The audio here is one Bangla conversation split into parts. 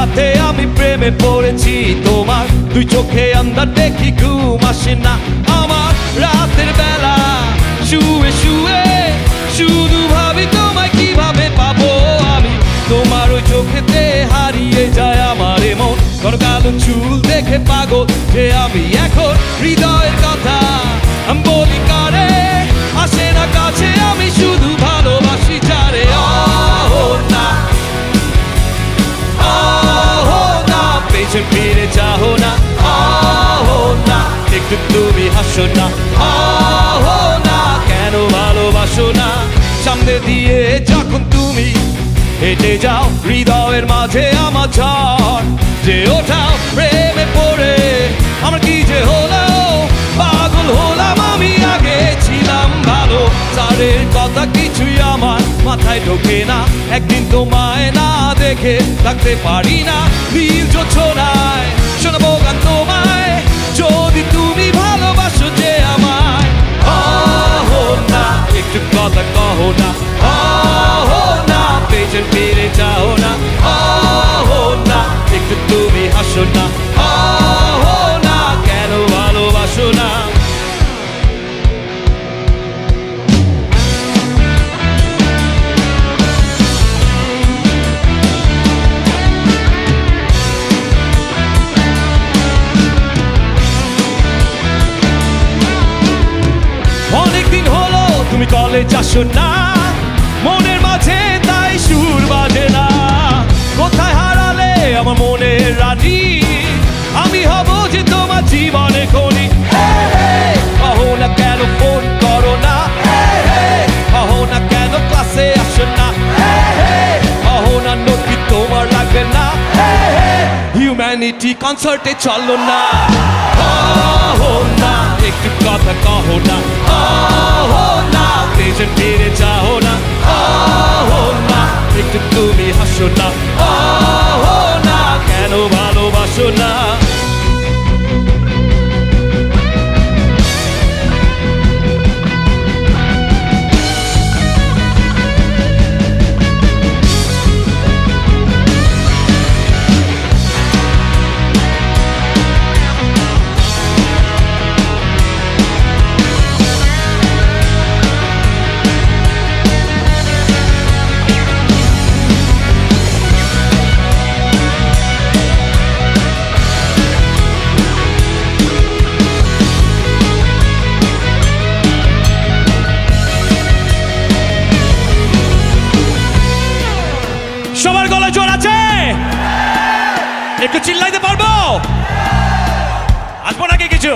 দেখাতে আমি প্রেমে পড়েছি তোমার। দুই চোখে আন্দার দেখি ঘুম আসে না। আমার রাতের বেলা শুয়ে শুয়ে শুধু ভাবি তোমায় কীভাবে পাবো আমি। তোমার ওই চোখেতে হারিয়ে যায় আমার মন তোর কালো চুল দেখে পাগল যে আমি এখন। হৃদয়ের কথা বলি কারে আসে না কাছে আমি শুধু যাও, হৃদয়ের মাঝে আমার ঝড়। যে ওঠাও প্রেমে পড়ে। আমার কি যে হলো পাগল হলাম আমি, আগে ছিলাম ভালো। সারের কথা কিছুই আমার মাথায় ঢোকে না। একদিন তোমায় না দেখে থাকতে পারি না। বীর্য যোছনায় কলেজ আসো না। মনের মাঝে তাই সুর বাজে না। কোথায় হারালে আমার মনের রানী? আমি হব যে তোমার জীবনে খনি। কহো না কেন ফোন করো না। কহো না কেন ক্লাসে আসো না। কহো না নদী তোমার লাগবে না। হিউম্যানিটি কনসার্টে চলো না। না, একটু কথা কহো না। কহো না। পেছন ফিরে চাও না। কহো না একটু তুমি হাসো না। সবার গলা জোর আছে। একটু চিল্লাইতে পারব? আসব নাকি কিছু?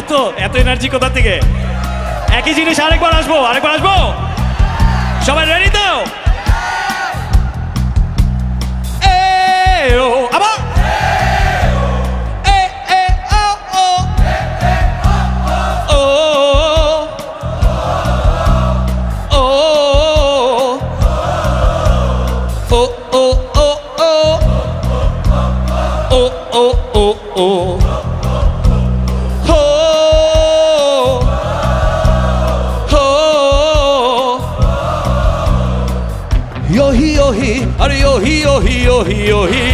এত এত এনার্জি কোথা থেকে? একই জিনিস আরেকবার আসব আরেকবার আসব? সবাই রেডি তো? oh oh oh oh oh oh oh oh Yohi yohi, are yohi yohi yohi yohi.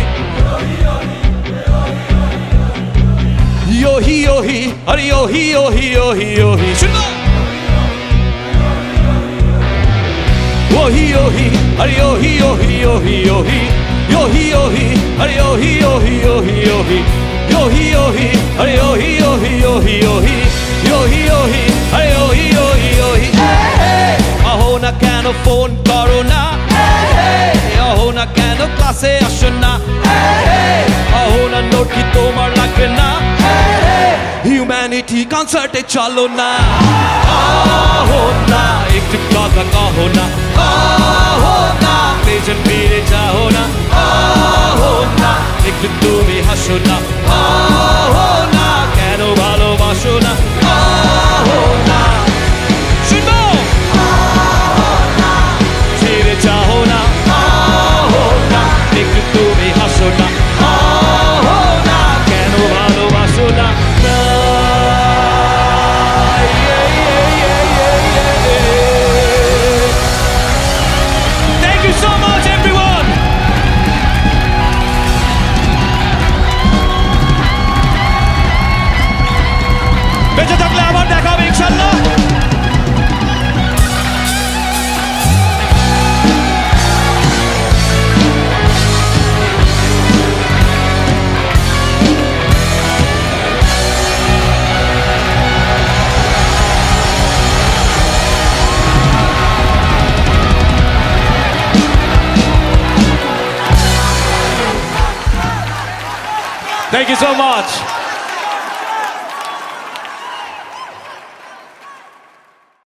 Yohi yohi, are yohi yohi yohi yohi. Şuna. Yohi yohi, are yohi yohi yohi yohi. Yohi yohi, are yohi yohi yohi yohi. Yohi yohi, are yohi yohi yohi yohi. Yohi yohi, are yohi yohi yohi. আহো না কেন ফোন করো না আহো না কেন ক্লাসে আসো না আহো না নোট কি তোমার লাগবে না হিউম্যানিটি কনসার্টে চলো না আহো না একটু কথা কহো না বেঁচে থাকলে আবার দেখা হবে ইনশাল্লাহ Thank you so much.